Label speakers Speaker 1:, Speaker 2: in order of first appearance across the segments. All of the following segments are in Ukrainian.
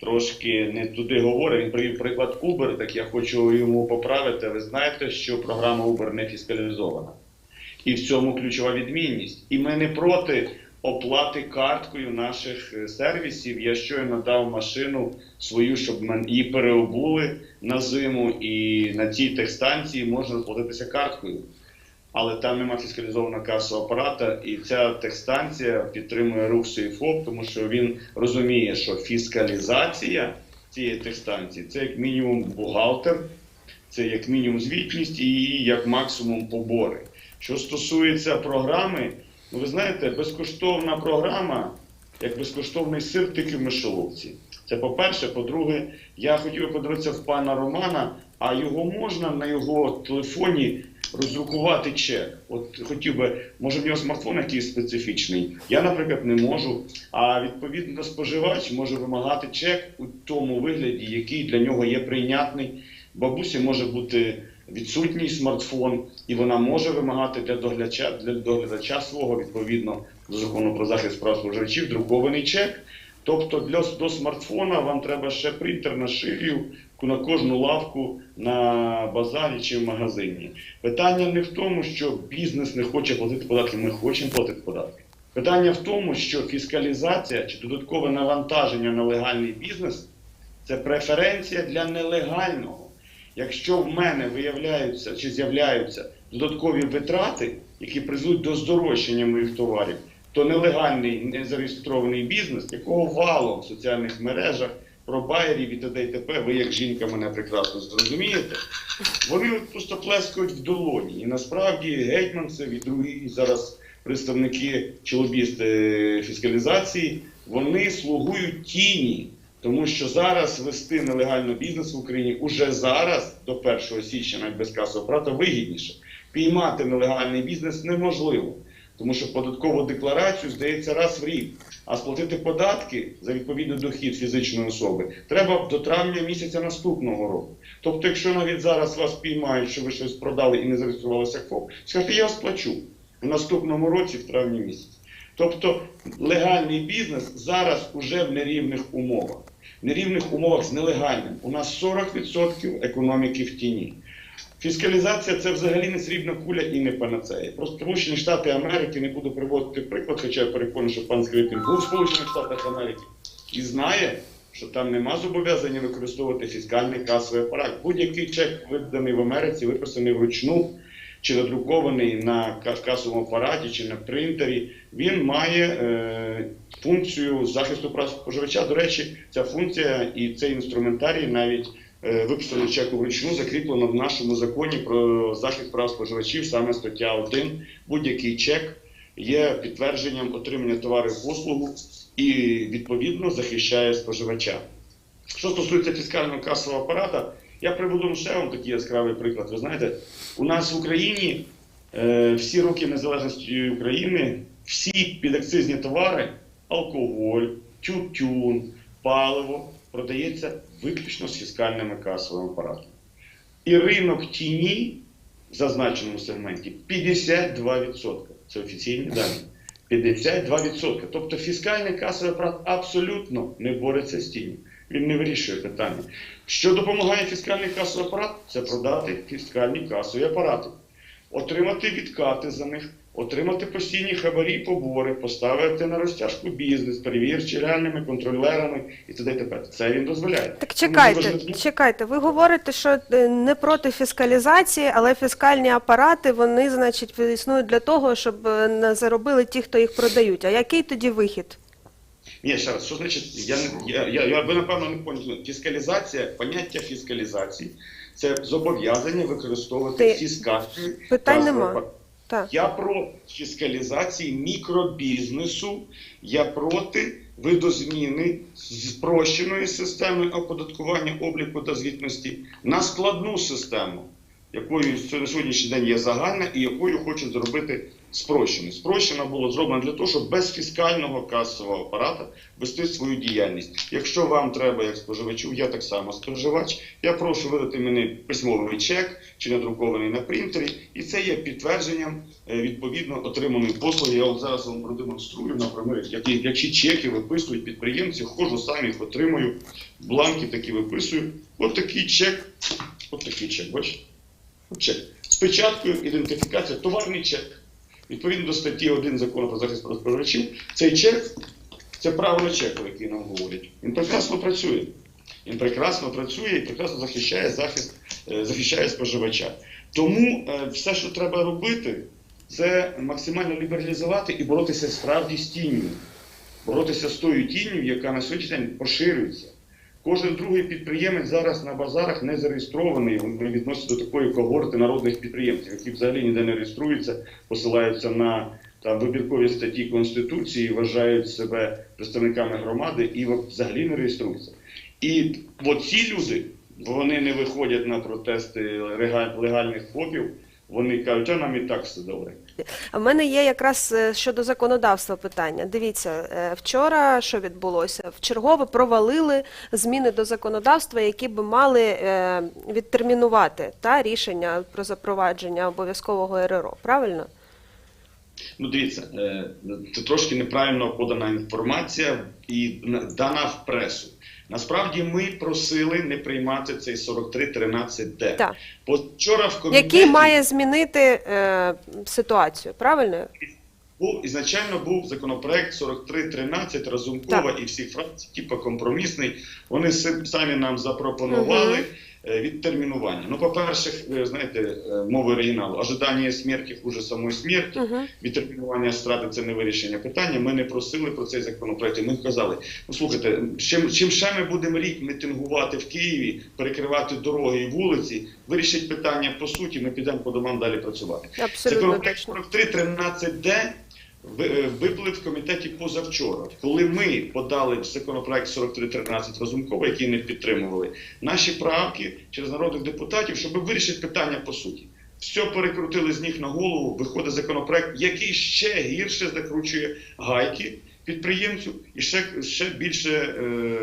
Speaker 1: трошки не туди говорить. Він привів приклад Uber, так я хочу йому поправити. Ви знаєте, що програма Uber не фіскалізована. І в цьому ключова відмінність. І ми не проти оплати карткою наших е, сервісів. Я щойно дав машину свою, щоб її переобули на зиму, і на цій техстанції можна розплатитися карткою. Але там нема фіскалізованого касового апарата, і ця техстанція підтримує рух СейФОП, тому що він розуміє, що фіскалізація цієї техстанції це як мінімум бухгалтер, це як мінімум звітність і як максимум побори. Що стосується програми, ну ви знаєте, безкоштовна програма, як безкоштовний сир тільки в мишоловці. Це по-перше. По-друге, я хотів подивитися в пана Романа, а його можна на його телефоні роздрукувати чек. От хотів би, може в нього смартфон якийсь специфічний. Я, наприклад, не можу. А відповідно споживач може вимагати чек у тому вигляді, який для нього є прийнятний. Бабусі може бути відсутній смартфон, і вона може вимагати для доглядача, для доглядача свого відповідно до закону про захист прав споживачів друкований чек. Тобто для до смартфона вам треба ще принтер на шию на кожну лавку на базарі чи в магазині. Питання не в тому, що бізнес не хоче платити податки. Ми хочемо платити податки. Питання в тому, що фіскалізація чи додаткове навантаження на легальний бізнес це преференція для нелегального. Якщо в мене виявляються чи з'являються додаткові витрати, які призведуть до здорожчання моїх товарів, то нелегальний незареєстрований бізнес, якого валом в соціальних мережах, про байерів і т.д. і т.п., ви як жінка мене прекрасно зрозумієте, вони просто плескають в долоні. І насправді гетьманцев і другі зараз представники чи лобісти фіскалізації, вони слугують тіні. Тому що зараз вести нелегальний бізнес в Україні уже зараз, до 1 січня, навіть без касового апарату, вигідніше. Піймати нелегальний бізнес неможливо, тому що податкову декларацію здається раз в рік. А сплатити податки за відповідний дохід фізичної особи треба до травня місяця наступного року. Тобто, якщо навіть зараз вас піймають, що ви щось продали і не зареєструвалися ФОП, скажете, я сплачу в наступному році, в травні місяці. Тобто легальний бізнес зараз уже в нерівних умовах. В нерівних умовах з нелегальним. У нас 40% економіки в тіні. Фіскалізація це взагалі не срібна куля і не панацея. Просто Сполучені Штати Америки не буду приводити приклад, хоча я переконаний, що пан Скрипін був в Сполучених Штатах Америки і знає, що там нема зобов'язання використовувати фіскальний касовий апарат. Будь-який чек, виданий в Америці, виписаний вручну чи надрукований на касовому апараті чи на принтері, він має е, функцію захисту прав споживача. До речі, ця функція і цей інструментарій навіть е, виписано чеку вручну закріплено в нашому законі про захист прав споживачів, саме стаття 1. Будь-який чек є підтвердженням отримання товару і послугу і відповідно захищає споживача. Що стосується фіскального касового апарата, я приведу ще вам такий яскравий приклад. Ви знаєте, у нас в Україні е, всі роки незалежності України, всі підакцизні товари, алкоголь, тютюн, паливо продається виключно з фіскальними касовими апаратами. І ринок тіні в зазначеному сегменті 52%. Це офіційні дані. 52%. Тобто фіскальний касовий апарат абсолютно не бореться з тінню. Він не вирішує питання. Що допомагає фіскальний касовий апарат? Це продати фіскальні касові апарати, отримати відкати за них, отримати постійні хабарі і побори, поставити на розтяжку бізнес, перевірчі реальними контролерами і т.д. т.п. Це він дозволяє.
Speaker 2: Так чекайте,
Speaker 1: важливо-
Speaker 2: чекайте. Ви говорите, що е, не проти фіскалізації, але фіскальні апарати вони, значить, існують для того, щоб не заробили ті, хто їх продають. А який тоді вихід?
Speaker 1: Ні, ще раз, що значить, я, я, я, я ви напевно не поняли. Фіскалізація, поняття фіскалізації це зобов'язання використовувати
Speaker 2: Ти-
Speaker 1: фіскальні
Speaker 2: Питань нема. Так.
Speaker 1: Я проти фіскалізації мікробізнесу, я проти видозміни спрощеної системи оподаткування обліку та звітності на складну систему. Якою на сьогоднішній день є загальна і якою хочуть зробити спрощену. Спрощена було зроблено для того, щоб без фіскального касового апарата вести свою діяльність. Якщо вам треба, як споживачу, я так само споживач, я прошу видати мені письмовий чек чи надрукований на принтері, і це є підтвердженням е, відповідно отриманої послуги. Я от зараз вам продемонструю на примірі, які, які чеки виписують підприємці, ходжу сам їх отримую, бланки такі виписую. От такий чек, от такий чек, бачите? Чек. З печаткою ідентифікація, товарний чек. Відповідно до статті 1 закону про захист споживачів, цей чек це правило чеку, який нам говорять. Він прекрасно працює. Він прекрасно працює і прекрасно захищає захист, е, захищає споживача. Тому е, все, що треба робити, це максимально лібералізувати і боротися справді з тінню. Боротися з тою тінню, яка на сьогоднішній день поширюється. Кожен другий підприємець зараз на базарах не зареєстрований. Вони відносяться до такої когорти народних підприємців, які взагалі ніде не реєструються, посилаються на там вибіркові статті Конституції, вважають себе представниками громади і взагалі не реєструються. І от ці люди вони не виходять на протести легальних ФОПів. Вони кажуть, а нам і так все добре.
Speaker 2: А в мене є якраз е, щодо законодавства питання. Дивіться, е, вчора що відбулося? Вчергове провалили зміни до законодавства, які би мали е, відтермінувати та рішення про запровадження обов'язкового РРО. Правильно?
Speaker 1: Ну, дивіться, це трошки неправильно подана інформація і дана в пресу. Насправді ми просили не приймати цей 4313Д.
Speaker 2: Так.
Speaker 1: Вчора в комітеті
Speaker 2: Який має змінити е, ситуацію? Правильно?
Speaker 1: був ізначально був законопроект 4313 Разумкова і всіх фракцій, типу компромісний. Вони самі нам запропонували
Speaker 2: Мгм.
Speaker 1: Е, відтермінування. Ну, по-перше, ви знаєте, е, мовою оригіналу, ожидання смерті хуже самої смерті.
Speaker 2: Угу.
Speaker 1: Відтермінування страти це не вирішення питання. Ми не просили про цей законопроект. Ми казали: ну слухайте, чим, чим ще ми будемо рік мітингувати в Києві, перекривати дороги і вулиці, вирішить питання по суті. Ми підемо по домам далі працювати.
Speaker 2: Абсолютно
Speaker 1: Законопроект
Speaker 2: точно.
Speaker 1: 4313Д ви- е, виплив в комітеті позавчора, коли ми подали законопроект 4313 Разумкова, який не підтримували, наші правки через народних депутатів, щоб вирішити питання по суті. Все перекрутили з ніг на голову, виходить законопроект, який ще гірше закручує гайки підприємцю і ще, ще більше е,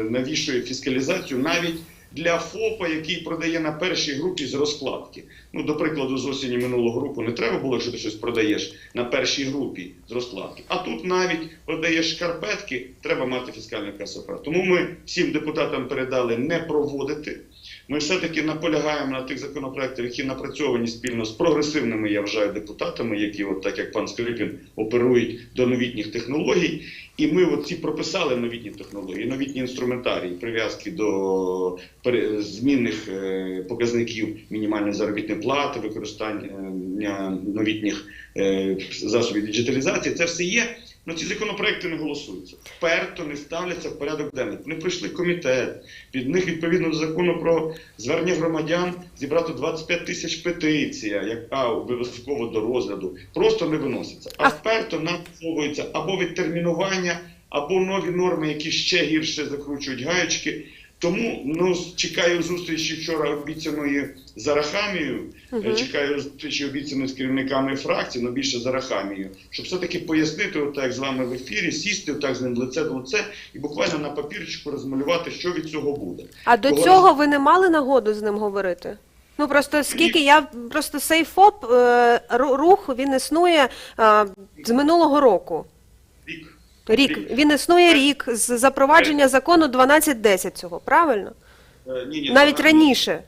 Speaker 1: навішує фіскалізацію навіть для ФОПа, який продає на першій групі з розкладки. Ну, до прикладу, з осені минулого року не треба було, якщо ти щось продаєш на першій групі з розкладки. А тут навіть продаєш шкарпетки, треба мати фіскальний касофер. Тому ми всім депутатам передали не проводити. Ми все-таки наполягаємо на тих законопроектах, які напрацьовані спільно з прогресивними, я вважаю, депутатами, які, от так як пан Скрипін, оперують до новітніх технологій. І ми от ці прописали новітні технології, новітні інструментарії, прив'язки до змінних е, показників мінімальної заробітної плати, використання новітніх е, засобів діджиталізації. Це все є. Але ці законопроекти не голосуються. Вперто не ставляться в порядок денний. Вони пройшли комітет. Під них відповідно до закону про звернення громадян зібрати 25 тисяч петиція, яка обов'язково до розгляду, просто не виноситься. А вперто насовується або відтермінування, або нові норми, які ще гірше закручують гаєчки. Тому ну чекаю зустрічі вчора обіцяної з Арахамією. Е, Чекаю зустрічі обіцяної з керівниками фракцій, але більше з Арахамією, щоб все-таки пояснити, отак з вами в ефірі, сісти отак з ним лице до лице і буквально на папірчику розмалювати, що від цього буде.
Speaker 2: А до
Speaker 1: Кого
Speaker 2: цього ви не мали нагоду з ним говорити? Ну просто скільки я просто цей ФОП е, рух він існує е, з минулого року.
Speaker 1: Рік.
Speaker 2: Рік він існує рік з запровадження закону 1210 цього, правильно?
Speaker 1: Е, Ні, ні,
Speaker 2: Навіть
Speaker 1: це
Speaker 2: раніше.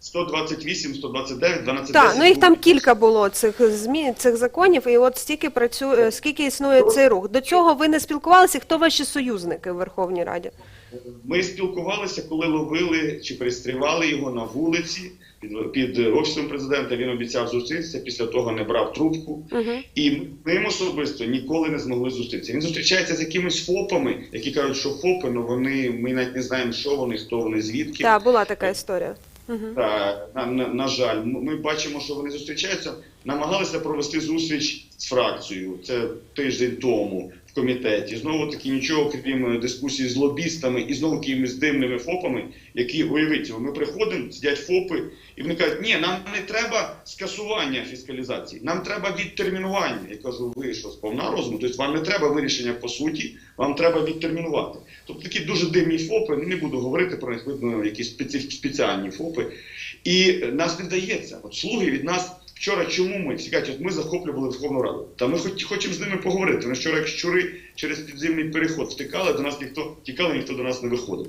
Speaker 1: 128, 129, 12,
Speaker 2: Так, ну їх там кілька було цих змін цих законів, і от стільки працює, скільки існує цей рух. До цього ви не спілкувалися. Хто ваші союзники в Верховній Раді?
Speaker 1: Ми спілкувалися, коли ловили чи перестрівали його на вулиці під, під офісом президента. Він обіцяв зустрітися, після того не брав трубку.
Speaker 2: Угу.
Speaker 1: І ми ним особисто ніколи не змогли зустрітися. Він зустрічається з якимись ФОПами, які кажуть, що ФОПи, ну вони ми навіть не знаємо, що вони, хто вони, звідки.
Speaker 2: Так, була така історія. Угу.
Speaker 1: Та, на, на, на жаль, ми бачимо, що вони зустрічаються. Намагалися провести зустріч з фракцією. Це тиждень тому комітеті. Знову таки нічого крім е, дискусії з лобістами і знову якимись дивними ФОПами, які уявіть, ми приходимо, сидять ФОПи, і вони кажуть, ні, нам не треба скасування фіскалізації, нам треба відтермінування. Я кажу, ви що, сповна розуму? Тобто вам не треба вирішення по суті, вам треба відтермінувати. Тобто такі дуже дивні ФОПи, не буду говорити про них, видно, якісь спеці- спеціальні ФОПи. І е, нас не вдається. От слуги від нас вчора чому ми всі кажуть, ми захоплювали Верховну Раду. Та ми хоч хочемо з ними поговорити. Вони вчора, як щури через підземний переход втикали, до нас ніхто тікали, ніхто до нас не виходив.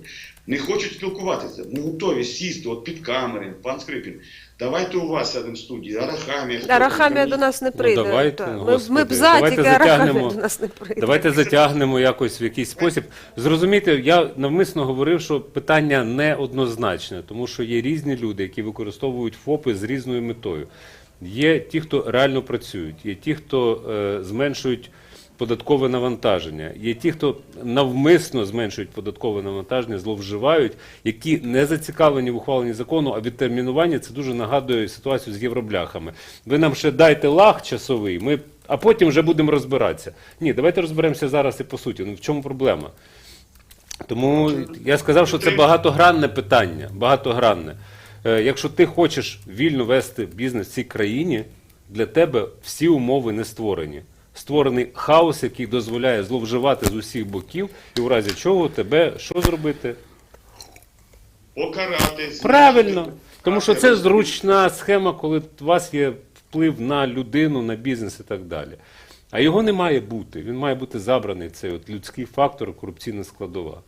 Speaker 1: Не хочуть спілкуватися. Ми готові сісти от під камери, пан Скрипін. Давайте у вас сядемо в студії, Арахамія.
Speaker 2: Арахамія до нас не прийде.
Speaker 3: давайте,
Speaker 2: Так.
Speaker 3: ну,
Speaker 2: ми, ми б за,
Speaker 3: давайте
Speaker 2: тільки
Speaker 3: затягнемо.
Speaker 2: до нас не прийде.
Speaker 3: Давайте затягнемо якось в якийсь спосіб. Зрозумійте, я навмисно говорив, що питання неоднозначне, тому що є різні люди, які використовують ФОПи з різною метою. Є ті, хто реально працюють, є ті, хто е, зменшують податкове навантаження, є ті, хто навмисно зменшують податкове навантаження, зловживають, які не зацікавлені в ухваленні закону, а відтермінування це дуже нагадує ситуацію з євробляхами. Ви нам ще дайте лаг часовий, ми, а потім вже будемо розбиратися. Ні, давайте розберемося зараз і по суті. Ну в чому проблема? Тому я сказав, що це багатогранне питання. Багатогранне. Е, Якщо ти хочеш вільно вести бізнес в цій країні, для тебе всі умови не створені. Створений хаос, який дозволяє зловживати з усіх боків, і в разі чого тебе що зробити?
Speaker 1: Покарати.
Speaker 3: Правильно. Тому що це зручна схема, коли у вас є вплив на людину, на бізнес і так далі. А його не має бути. Він має бути забраний, цей от людський фактор, корупційна складова.